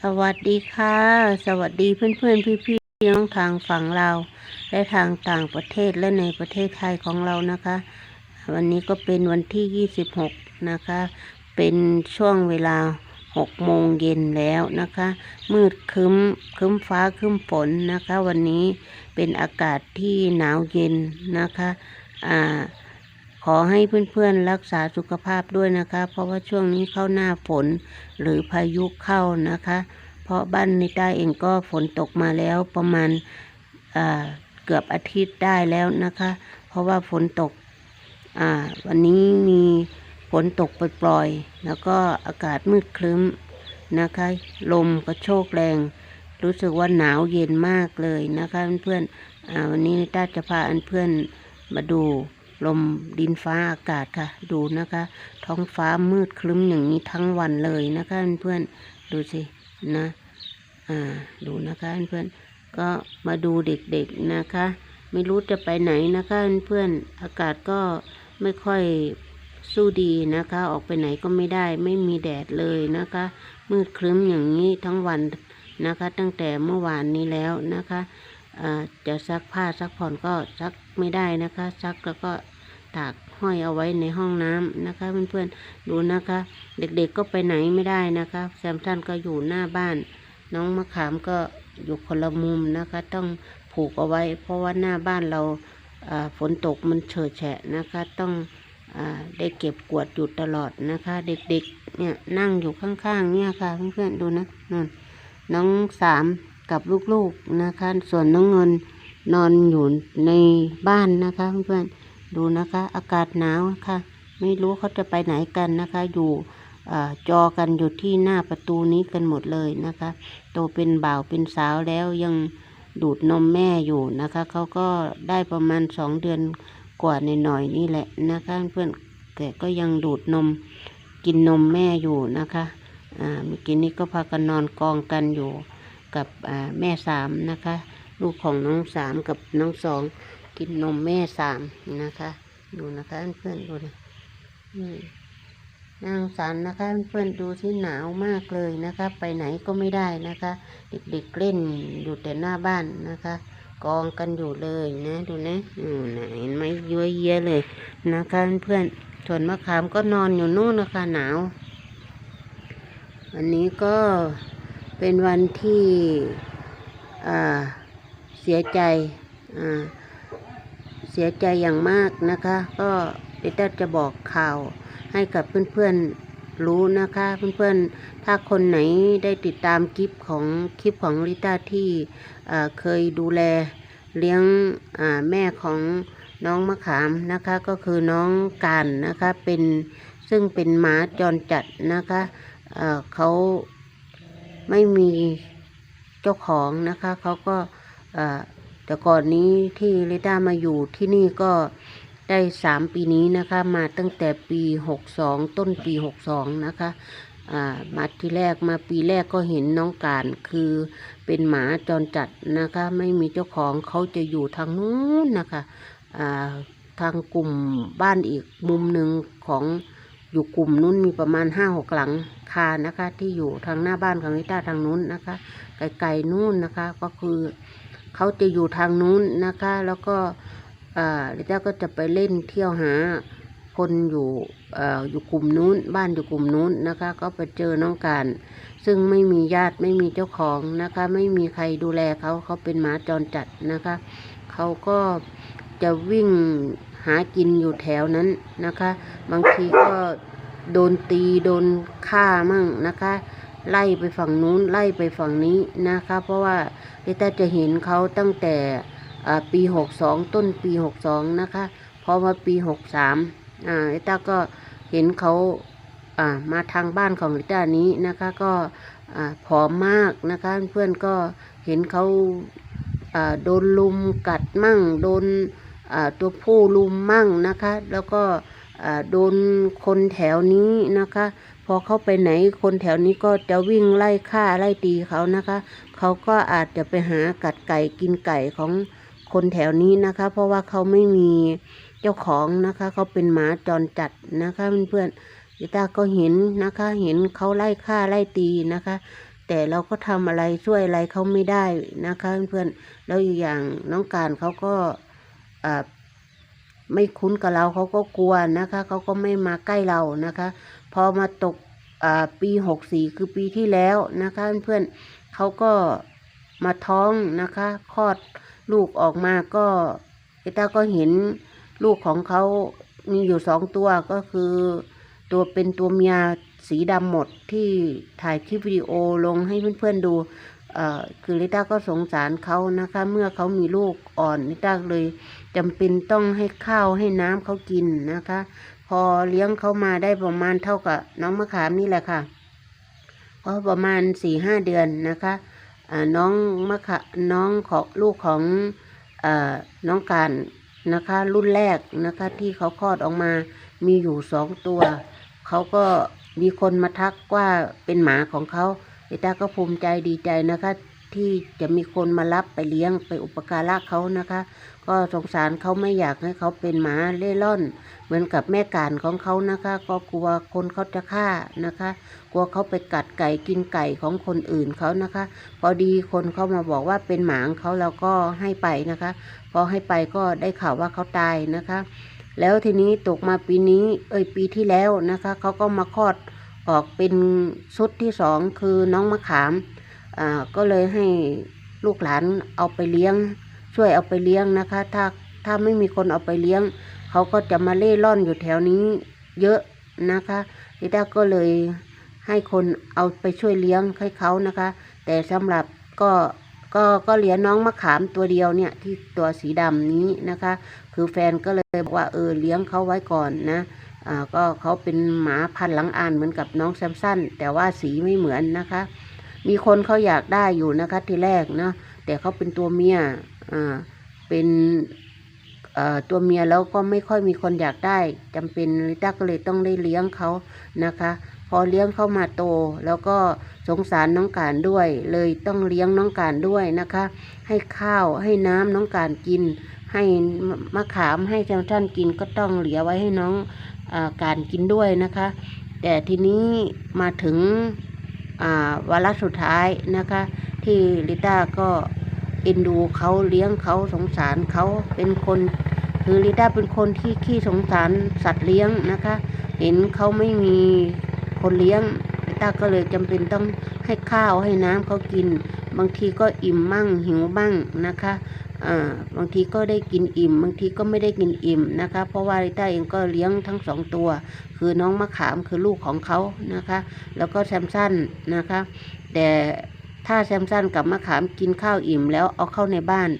สวัสดีค่ะ สวัสดีเพื่อนๆพี่ๆน้องทางฝั่งลาและทางต่างประเทศและในประเทศไทยของเรานะคะ วันนี้ก็เป็นวันที่ 26 นะคะ เป็นช่วงเวลา6โมงเย็นแล้วนะคะ มืดครึ้มครึ้มฟ้าครึ้มฝนนะคะ วันนี้เป็นอากาศที่หนาวเย็นนะคะ อ่า ขอให้เพื่อนๆรักษาสุขภาพด้วยนะคะ เพราะว่าช่วงนี้เข้าหน้าฝนหรือพายุเข้านะคะ เพราะบ้านในใต้เองก็ฝนตกมาแล้วประมาณเกือบอาทิตย์ได้แล้วนะคะ เพราะว่าฝนตกวันนี้มีฝนตกปล่อยๆแล้วก็อากาศมืดครึ้มนะคะ ลมก็โชกแรง รู้สึกว่าหนาวเย็นมากเลยนะคะเพื่อนๆวันนี้นิต้าจะพาอันเพื่อนมาดู ลมดินฟ้าอากาศค่ะ ดูนะคะ ท้องฟ้ามืดครึ้มอย่างนี้ทั้งวันเลยนะคะเพื่อนๆดูสินะอ่าดูนะคะเพื่อนๆก็มาดูเด็กๆนะคะ ไม่รู้จะไปไหนนะคะเพื่อนๆอากาศก็ไม่ค่อยสู้ดีนะคะ ออกไปไหนก็ไม่ได้ไม่มีแดดเลยนะคะ มืดครึ้มอย่างนี้ทั้งวันนะคะ ตั้งแต่เมื่อวานนี้แล้วนะคะ จะซักผ้าซักผ่อนก็ซักไม่ได้นะคะ ซักแล้วก็ตากห้อยเอาไว้ในห้องน้ำนะคะเพื่อนๆดูนะคะ เด็กๆก็ไปไหนไม่ได้นะคะแซมสันก็อยู่หน้าบ้าน น้องมะขามก็อยู่คนละมุมนะคะ ต้องผูกเอาไว้ เพราะว่าหน้าบ้านเราฝนตกมันเฉอะแฉะนะคะ ต้องอได้เก็บกวดอยู่ตลอดนะคะ เด็กๆเนี่ยนั่งอยู่ข้างๆเนี่ยค่ะเพื่อนๆดูนะนั่นน้องสาม กับลูกๆนะคะ ส่วนน้องเงินนอนอยู่ในบ้านนะคะเพื่อนๆดูนะคะ อากาศหนาวค่ะ ไม่รู้เขาจะไปไหนกันนะคะ อยู่อจอกันอยู่ที่หน้าประตูนี้กันหมดเลยนะคะ โตเป็นบ่าวเป็นสาวแล้วยังดูดนมแม่อยู่นะคะเขาก็ได้ประมาณสองเดือนกว่าในหน่อยนี่แหละนะคะ เพื่อนแต่ก็ยังดูดนมกินนมแม่อยู่นะคะอ่าเมื่อกี้นี้ก็พากันนอนกองกันอยู่ กับแม่สามนะคะ ลูกของน้องสามกับน้องสองกินนมแม่สามนะคะ ดูนะคะเพื่อนดูนะนางสันนะคะเพื่อนดูที่หนาวมากเลยนะคะ ไปไหนก็ไม่ได้นะคะ เด็กๆเล่นอยู่แต่หน้าบ้านนะคะ กองกันอยู่เลยนะดูนะอืมไหนเห็นไหมยัวเยียเลยนะคะเพื่อนส่วนมะขามก็นอนอยู่นู่นนะคะหนาววันนี้ก็ เป็นวันที่เสียใจเสียใจอย่างมากนะคะ ก็เดี๋ยวจะบอกข่าวให้กับเพื่อนๆรู้นะคะ เพื่อนๆถ้าคนไหนได้ติดตามคลิปของคลิปของลิต้าที่เคยดูแลเลี้ยงแม่ของน้องมะขามนะคะ ก็คือน้องการนะคะเป็นซึ่งเป็นหมาจรจัดนะคะเขา ไม่มีเจ้าของนะคะเขาก็แต่ก่อนนี้ที่ลิต้ามาอยู่ที่นี่ก็ได้สามปีนี้นะคะมาตั้งแต่ปีหกสองต้นปีหกสองนะคะมาที่แรกมาปีแรกก็เห็นน้องการคือเป็นหมาจรจัดนะคะ ไม่มีเจ้าของเขาจะอยู่ทางนู้นนะคะทางกลุ่มบ้านอีกมุมหนึ่งของ อยู่กลุ่มนู้นมีประมาณห้าหกหลังคานะคะ ที่อยู่ทางหน้าบ้านของนิต้าทางนู้นนะคะ ไกลๆนู้นนะคะ ก็คือเขาจะอยู่ทางนู้นนะคะ แล้วก็อ่าลิต้าก็จะไปเล่นเที่ยวหาคนอยู่เอ่ออยู่กลุ่มนู้น บ้านอยู่กลุ่มนู้นนะคะ ก็ไปเจอน้องการ ซึ่งไม่มีญาติไม่มีเจ้าของนะคะ ไม่มีใครดูแลเขาเขาเป็นหมาจรจัดนะคะ เขาก็จะวิ่ง หากินอยู่แถวนั้นนะคะ บางทีก็โดนตีโดนฆ่ามั่งนะคะ ไล่ไปฝั่งนู้นไล่ไปฝั่งนี้นะคะ เพราะว่าลิต้าจะเห็นเขาตั้งแต่ปีหกสองต้นปีหกสองนะคะพอมาปีหกสามลิต้าก็เห็นเขาอ่ามาทางบ้านของลิต้านี้นะคะก็อผอมมากนะคะเพื่อนก็เห็นเขาอ่าโดนลุมกัดมั่งโดน ตัวผู้ลุมมั่งนะคะ แล้วก็โดนคนแถวนี้นะคะ พอเข้าไปไหนคนแถวนี้ก็จะวิ่งไล่ฆ่าไล่ตีเขานะคะ เขาก็อาจจะไปหากัดไก่กินไก่ของคนแถวนี้นะคะ เพราะว่าเขาไม่มีเจ้าของนะคะ เขาเป็นหมาจรจัดนะคะเพื่อนๆลิต้าก็เห็นนะคะ เห็นเขาไล่ฆ่าไล่ตีนะคะ แต่เราก็ทำอะไรช่วยอะไรเขาไม่ได้นะคะ เพื่อนๆแล้วอีกอย่างน้องการเขาก็ ไม่คุ้นกับเราเขาก็กลัวนะคะเขาก็ไม่มาใกล้เรานะคะ พอมาตกอ่าปีหกสี่คือปีที่แล้วนะคะ เพื่อนเขาก็มาท้องนะคะคลอดลูกออกมาก็เอต้าก็เห็นลูกของเขามีอยู่สองตัวก็คือ ตัวเป็นตัวเมียสีดำหมดที่ถ่ายคลิปวิดีโอลงให้เพื่อนๆดูเอ่อ คือลิต้าก็สงสารเขานะคะ เมื่อเขามีลูกอ่อนลิต้าเลยจำเป็นต้องให้ข้าวให้น้ำเขากินนะคะ พอเลี้ยงเขามาได้ประมาณเท่ากับน้องมะขามนี่แหละค่ะก็ประมาณสี่ห้าเดือนนะคะน้องมะขะน้องของลูกของอน้องการนะคะ รุ่นแรกนะคะที่เขาคลอดออกมามีอยู่สองตัว เขาก็มีคนมาทักว่าเป็นหมาของเขา เอต้าก็ภูมิใจดีใจนะคะ ที่จะมีคนมารับไปเลี้ยงไปอุปการะเขานะคะ ก็สงสารเขาไม่อยากให้เขาเป็นหมาเล่ร่อน เหมือนกับแม่การของเขานะคะ ก็กลัวคนเขาจะฆ่านะคะ กลัวเขาไปกัดไก่กินไก่ของคนอื่นเขานะคะ พอดีคนเขามาบอกว่าเป็นหมาของเขาเราก็ให้ไปนะคะ พอให้ไปก็ได้ข่าวว่าเขาตายนะคะ แล้วทีนี้ตกมาปีนี้ เอ้ยปีที่แล้วนะคะเขาก็มาคลอด ออกเป็นชุดที่สองคือน้องมะขามอ่าก็เลยให้ลูกหลานเอาไปเลี้ยง ช่วยเอาไปเลี้ยงนะคะ ถ้าถ้าไม่มีคนเอาไปเลี้ยง เขาก็จะมาเล่ร่อนอยู่แถวนี้เยอะนะคะลิต้าก็เลยให้คนเอาไปช่วยเลี้ยงให้เขานะคะ แต่สำหรับก็ก็ก็เหลือน้องมะขามตัวเดียวเนี่ยที่ตัวสีดำนี้นะคะ คือแฟนก็เลยบอกว่าเออเลี้ยงเขาไว้ก่อนนะ ก็เขาเป็นหมาพันหลังอ่านเหมือนกับน้องแซมสันแต่ว่าสีไม่เหมือนนะคะ มีคนเขาอยากได้อยู่นะคะทีแรกเนาะแต่เขาเป็นตัวเมียอ่าเป็นตัวเมียแล้วก็ไม่ค่อยมีคนอยากได้จำเป็นลิต้าก็เลยต้องได้เลี้ยงเขานะคะ พอเลี้ยงเข้ามาโต แล้วก็สงสารน้องการด้วย เลยต้องเลี้ยงน้องการด้วยนะคะ ให้ข้าวให้น้ำน้องการกิน ให้มะขามให้เจ้าท่านกินก็ต้องเหลือไว้ให้น้อง การกินด้วยนะคะ แต่ทีนี้มาถึงวาระสุดท้ายนะคะ ที่ลิต้าก็เอ็นดูเขาเลี้ยงเขาสงสารเขาเป็นคนคือลิต้าเป็นคนที่ขี้สงสารสัตว์เลี้ยงนะคะ เห็นเขาไม่มีคนเลี้ยงลิต้าก็เลยจำเป็นต้องให้ข้าวให้น้ำเขากิน บางทีก็อิ่มมั่งหิวบ้างนะคะ บางทีก็ได้กินอิ่ม บางทีก็ไม่ได้กินอิ่มนะคะ เพราะว่าลิต้าเองก็เลี้ยงทั้งสองตัว คือน้องมะขามคือลูกของเขานะคะ แล้วก็แซมสันนะคะ แต่ถ้าแซมสันกับมะขามกินข้าวอิ่มแล้วเอาเข้าในบ้าน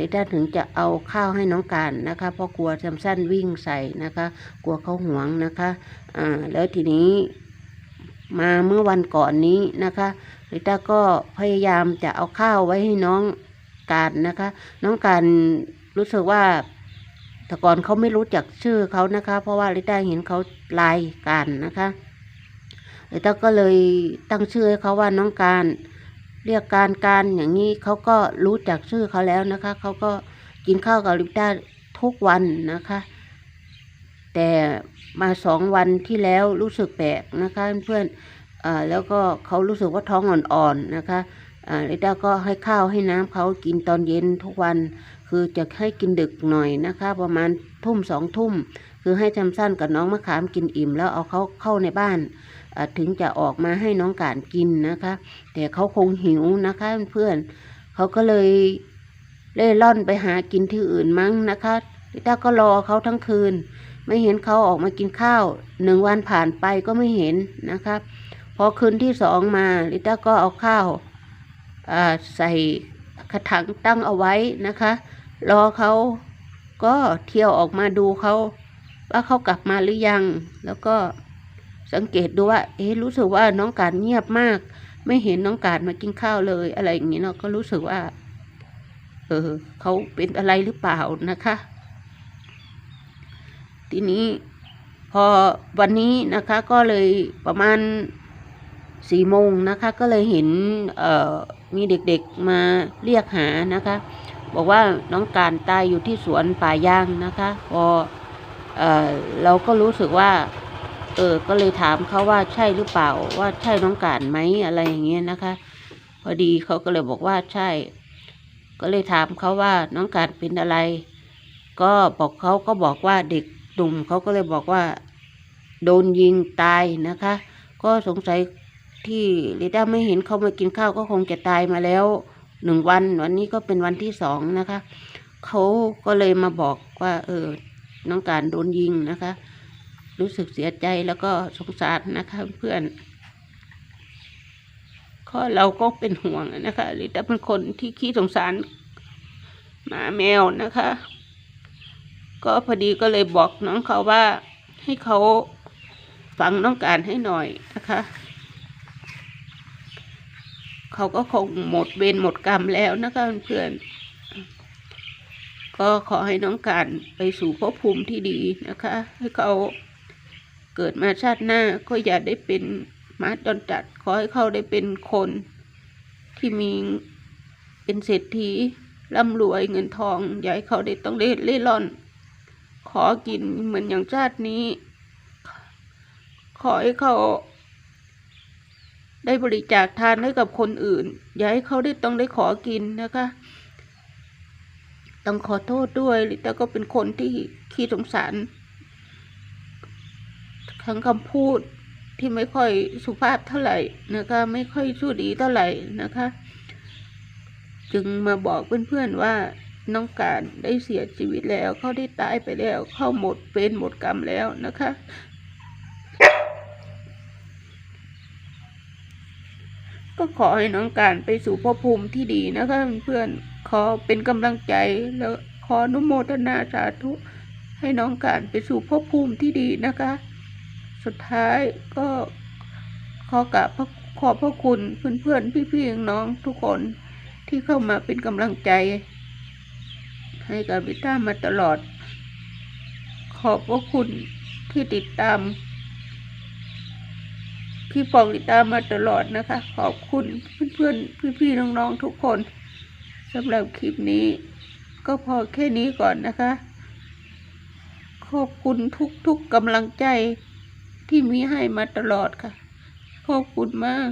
ลิต้าถึงจะเอาข้าวให้น้องการนะคะ เพราะกลัวแซมสันวิ่งใส่นะคะ กลัวเขาหวงนะคะแล้วทีนี้มาเมื่อวันก่อนนี้นะคะลิต้าก็พยายามจะเอาข้าวไว้ให้น้อง การนะคะ น้องการรู้สึกว่าแต่ก่อนเขาไม่รู้จักชื่อเขานะคะ เพราะว่าลิต้าเห็นเขาลายการนะคะลิต้าก็เลยตั้งชื่อให้เขาว่าน้องการเรียกการการอย่างนี้เขาก็รู้จักชื่อเขาแล้วนะคะเขาก็กินข้าวกับลิต้าทุกวันนะคะ แต่มาสองวันที่แล้วรู้สึกแปลกนะคะเพื่อนๆอ่าแล้วก็เขารู้สึกว่าท้องอ่อนๆนะคะ ลิต้าก็ให้ข้าวให้น้ำเขากินตอนเย็นทุกวัน คือจะให้กินดึกหน่อยนะคะ ประมาณทุ่มสองทุ่ม คือให้จำสั้นกับน้องมะขามกินอิ่ม แล้วเอาเขาเข้าในบ้านถึงจะออกมาให้น้องการกินนะคะ แต่เขาคงหิวนะคะเพื่อนเขาก็เลยเล่ร่อนไปหากินที่อื่นมั้งนะคะลิต้าก็รอเขาทั้งคืน ไม่เห็นเขาออกมากินข้าวหนึ่งวันผ่านไปก็ไม่เห็นนะคะพอคืนที่สองมาลิต้าก็เอาข้าว ใส่กระถางตั้งเอาไว้นะคะ รอเขาก็เที่ยวออกมาดูเขาว่าเขากลับมาหรือยัง แล้วก็สังเกตดูว่า เอ๊รู้สึกว่าน้องการเงียบมาก ไม่เห็นน้องการมากินข้าวเลยอะไรอย่างนี้เนาะก็รู้สึกว่า เออเขาเป็นอะไรหรือเปล่านะคะ ทีนี้พอวันนี้นะคะก็เลยประมาณ สี่โมงนะคะก็เลยเห็นมีเด็กๆมาเรียกหานะคะ บอกว่าน้องการตายอยู่ที่สวนป่ายางนะคะพอเออเราก็รู้สึกว่าเออก็เลยถามเขาว่าใช่หรือเปล่าว่าใช่น้องการไหมอะไรอย่างเงี้ยนะคะ พอดีเขาก็เลยบอกว่าใช่ ก็เลยถามเขาว่าน้องการเป็นอะไร ก็บอกเขาก็บอกว่าเด็กหนุ่มเขาก็เลยบอกว่า โดนยิงตายนะคะ ก็สงสัย ที่ลิต้าไม่เห็นเขามากินข้าวก็คงจะตายมาแล้วหนึ่งวัน วันนี้ก็เป็นวันที่สองนะคะเขาก็เลยมาบอกว่า เออน้องการโดนยิงนะคะ รู้สึกเสียใจแล้วก็สงสารนะคะเพื่อนก็เราก็เป็นห่วงนะคะลิต้าเป็นคนที่ขี้สงสารหมาแมวนะคะ ก็พอดีก็เลยบอกน้องเขาว่าให้เขาฟังน้องการให้หน่อยนะคะ เขาก็คงหมดเวรหมดกรรมแล้วนะคะเพื่อนก็ขอให้น้องการไปสู่ภพภูมิที่ดีนะคะ ให้เขาเกิดมาชาติหน้าก็อย่าได้เป็นมาจรจัด ขอให้เขาได้เป็นคนที่มีเป็นเศรษฐีร่ำรวยเงินทองอย่าให้เขาได้ต้องเล่เล่ร่อน ขอกินเหมือนอย่างชาตินี้ ขอให้เขา ได้บริจาคทานให้กับคนอื่น อย่าให้เขาได้ต้องได้ขอกินนะคะ ต้องขอโทษด้วยลิต้าก็เป็นคนที่ขี้สงสาร ทั้งคำพูดที่ไม่ค่อยสุภาพเท่าไหร่นะคะ ไม่ค่อยสู้ดีเท่าไหร่นะคะ จึงมาบอกเพื่อนๆว่าน้องการได้เสียชีวิตแล้วเขาได้ตายไปแล้ว เข้าหมดเป็นหมดกรรมแล้วนะคะ ก็ขอให้น้องการไปสู่ภพภูมิที่ดีนะคะเพื่อนๆขอเป็นกำลังใจแล้วขออนุโมทนาสาธุ ให้น้องการไปสู่ภพภูมิที่ดีนะคะ สุดท้ายก็ขอกราบพระขอบพระคุณเพื่อนๆพี่ๆน้องทุกคนที่เข้ามาเป็นกำลังใจ ให้กับวิต้ามาตลอด ขอบพระคุณที่ติดตาม พี่ปองติดตามมาตลอดนะคะ ขอบคุณเพื่อนๆพี่ๆน้องๆทุกคนสำหรับคลิปนี้ ก็พอแค่นี้ก่อนนะคะ ขอบคุณทุกๆกำลังใจที่มีให้มาตลอดค่ะ ขอบคุณมาก